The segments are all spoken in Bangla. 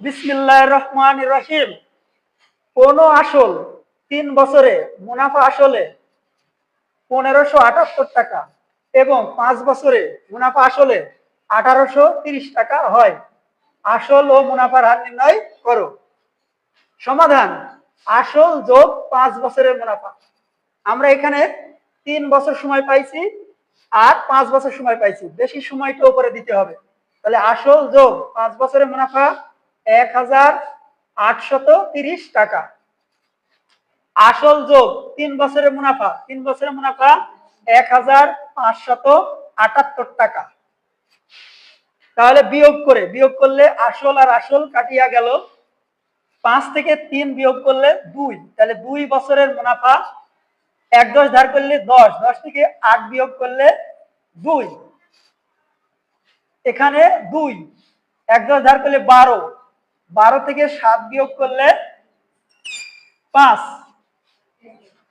বিসমিল্লাহ রহমান রহিম। কোন আসল তিন বছরে মুনাফা আসলে পনেরোশো আটাত্তর টাকা এবং পাঁচ বছরে মুনাফা আসলে আঠারোশো তিরিশ টাকা হয়। আসল ও মুনাফার হার নির্ণয় করো। সমাধান, আসল যোগ পাঁচ বছরের মুনাফা। আমরা এখানে তিন বছর সময় পাইছি আর পাঁচ বছর সময় পাইছি। বেশি সময়টা উপরে দিতে হবে। তাহলে আসল যোগ পাঁচ বছরের মুনাফা এক হাজার আটশত তিরিশ টাকা। আসল যোগ, তিন বছরের মুনাফা, তিন বছরের মুনাফা এক হাজার পাঁচশত আটাত্তর টাকা। তাহলে বিয়োগ করে, বিয়োগ করলে আসল আর আসল কাটিয়া গেল পাঁচ থেকে তিন, বিয়োগ করলে দুই। তাহলে দুই বছরের মুনাফা এক দশ ধার করলে দশ দশ থেকে আট বিয়োগ করলে দুই। এখানে দুই, এক দশ ধার করলে বারো। বারো থেকে সাত বিয়োগ করলে পাঁচ।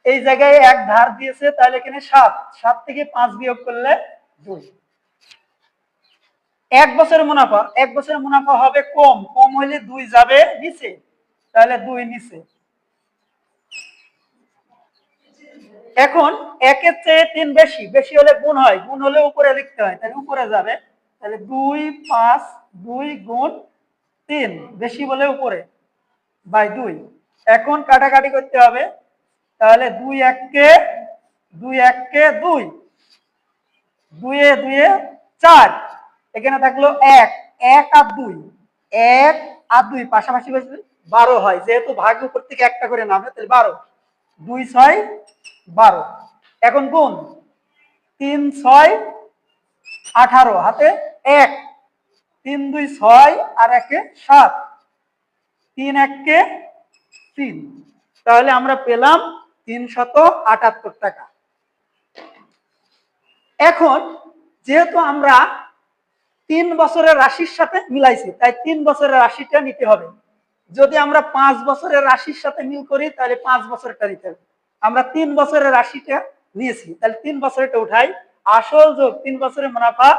এই জায়গায় এক ধার দিয়েছে, তাহলে এখানে সাত। সাত থেকে পাঁচ বিয়োগ করলে দুই। এক বছরের মুনাফা। এক বছরের মুনাফা হবে কম। কম হলে দুই যাবে নিচে। তাহলে দুই নিচে। এখন একের চেয়ে তিন বেশি। বেশি হলে গুণ হয়। গুণ হলে উপরে লিখতে হয়। তাহলে উপরে যাবে। তাহলে দুই পাঁচ দুই গুণ তিন, বেশি বলে উপরে। বাই দুই। এখন কাটাকাটি করতে হবে। তাহলে দুই এককে দুই এককে দুই। দুয়ে দুয়ে চার। এখানে থাকল এক এক আর দুই। এক আর দুই, পাশাপাশি বারো হয়। যেহেতু ভাগ উপর থেকে একটা করে নামে, তাহলে বারো। দুই ছয়, বারো। এখন গুণ। তিন ছয়, আঠারো। হাতে এক। তিন, দুই, ছয় আর একে সাত। তিন, এককে তিন। তাহলে আমরা পেলাম তিনশত আটাত্তর টাকা। এখন যেহেতু আমরা তিন বছরের রাশির সাথে মিলাইছি, তাই তিন বছরের রাশিটা নিতে হবে। যদি আমরা পাঁচ বছরের রাশির সাথে মিল করি, তাহলে পাঁচ বছরটা নিতে হবে। আমরা তিন বছরের রাশিটা নিয়েছি, তাহলে তিন বছরটা উঠাই। আসল যোগ, তিন বছরের মুনাফা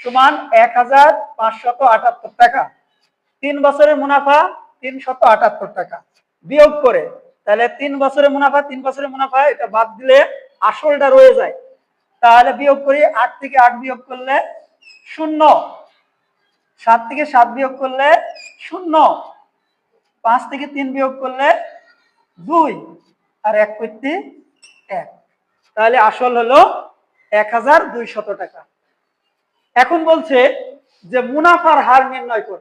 সমান এক হাজার পাঁচশত আটাত্তর টাকা। তিন বছরের মুনাফা তিনশত আটাত্তর টাকা। বিয়োগ করে, তাহলে তিন বছরের মুনাফা, তিন বছরের মুনাফা, এটা বাদ দিলে আসলটা রয়ে যায়। তাহলে বিয়োগ করি, আট থেকে আট বিয়োগ করলে শূন্য। সাত থেকে সাত বিয়োগ করলে শূন্য। পাঁচ থেকে তিন বিয়োগ করলে দুই। আর এক করতে এক। তাহলে আসল হলো এক হাজার দুইশত টাকা। এখন বলছে যে মুনাফার হার নির্ণয় কর।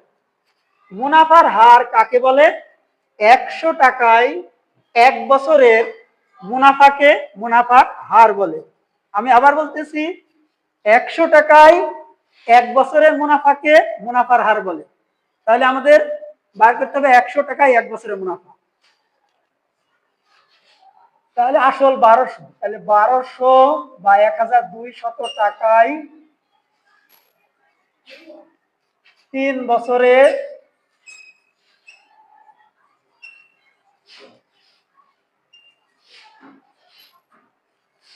মুনাফার হার কাকে বলে? একশো টাকায় এক বছরের মুনাফাকে মুনাফার হার বলে। আমি আবার বলতেছি, একশো টাকায় এক বছরের মুনাফাকে মুনাফার হার বলে। তাহলে আমাদের বার করতে হবে একশো টাকায় এক বছরের মুনাফা। তাহলে আসল বারোশো, তাহলে বারোশো বা এক হাজার দুই শত টাকায় তিন বছরের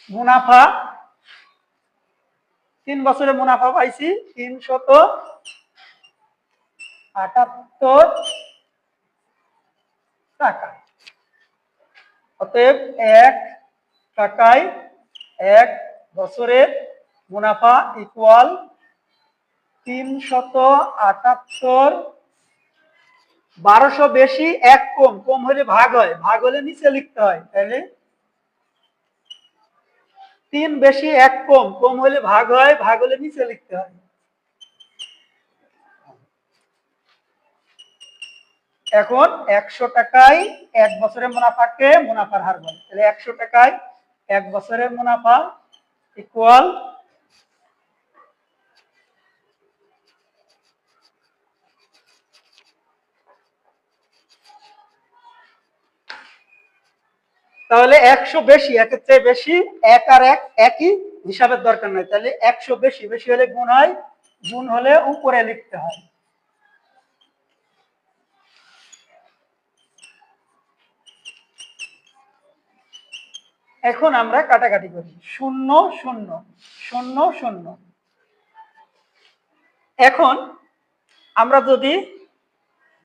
মুনাফা, তিন বছরে মুনাফা পাইছি তিনশত আটাত্তর টাকা। অতএব এক টাকায় এক বছরের মুনাফা ইকুয়াল তিনশত আটাত্তর, বারোশো বেশি, এক কম কম হলে ভাগ হয়। ভাগ হলে নিচে লিখতে হয় তাহলে তিন বেশি, এক কম কম হলে ভাগ হয়, ভাগ হলে নিচে লিখতে হয়। এখন একশো টাকায় এক বছরের মুনাফাকে মুনাফার হার বলে। তাহলে একশো টাকায় এক বছরের মুনাফা ইকুয়াল তাহলে একশো বেশি, একের চেয়ে বেশি, এক আর এক একই হিসাবের দরকার নাই। তাহলে একশো বেশি বেশি হলে গুণ হয়, গুণ হলে উপরে লিখতে হয়। এখন আমরা কাটাকাটি করি। শূন্য শূন্য শূন্য শূন্য। এখন আমরা যদি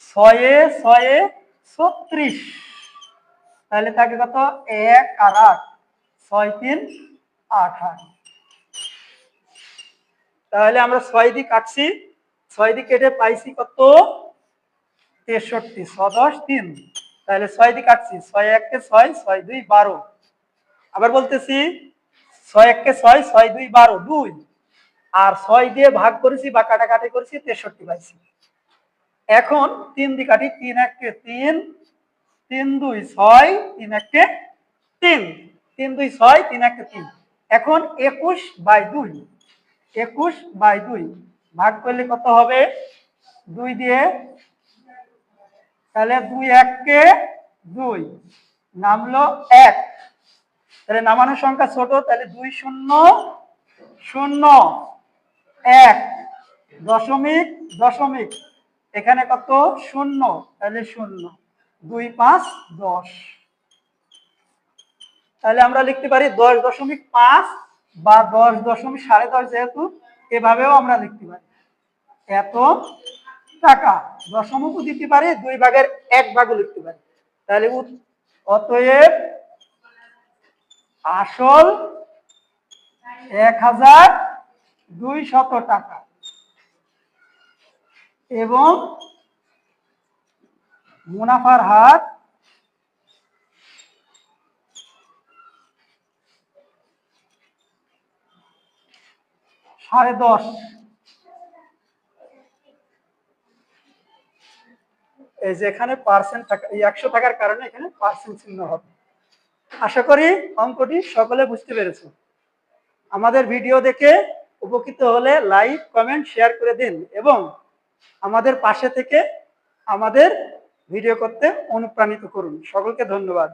ছয়ে ছয়ে ছত্রিশ তাহলে থাকে কত? এক আর আট। ছয় তিন, আট তাহলে আমরা ছয় দিয়ে কাটছি ছয় দিয়ে কেটে পাইছি কত? তেষট্টি। ছ দশ তিন। তাহলে ছয় দিয়ে কাটছি ছয় এককে ছয় ছয় দুই বারো। আবার বলতেছি, ছয় এককে ছয় ছয় দুই বারো, দুই। আর ছয় দিয়ে ভাগ করেছি বা কাটাকাটি করেছি তেষট্টি পাইছি। এখন তিন দিয়ে কাটি তিন এককে তিন তিন, দুই, ছয়, তিন এককে তিন। তিন, দুই, ছয়, তিন এককে তিন। এখন একুশ বাই দুই। একুশ বাই দুই। ভাগ করলে কত হবে? দুই দিয়ে, তাহলে দুই এককে দুই নামলো এক। তাহলে নামানোর সংখ্যা ছোট, তাহলে দুই শূন্য শূন্য, এক দশমিক দশমিক। এখানে কত? শূন্য, তাহলে শূন্য। দুই পাঁচ দশ। তাহলে আমরা লিখতে পারি দশ দশমিক পাঁচ বা দশ দশমিক সাড়ে দশ যেহেতু, এভাবেও আমরা লিখতে পারি। এত টাকা। দশমিকও দিতে পারি, দুই ভাগের এক ভাগও লিখতে পারি। তাহলে অতএব আসল এক হাজার দুই শত টাকা। এবং মুনাফার হার সাড়ে দশ। এই যে এখানে পার্সেন্ট থাকা, এই একশো থাকার কারণে এখানে পার্সেন্ট চিহ্ন হবে। আশা করি অঙ্কটি সকলে বুঝতে পেরেছ। আমাদের ভিডিও দেখে উপকৃত হলে লাইক, কমেন্ট, শেয়ার করে দিন এবং আমাদের পাশে থেকে আমাদের ভিডিও করতে অনুপ্রাণিত করুন। সকলকে ধন্যবাদ।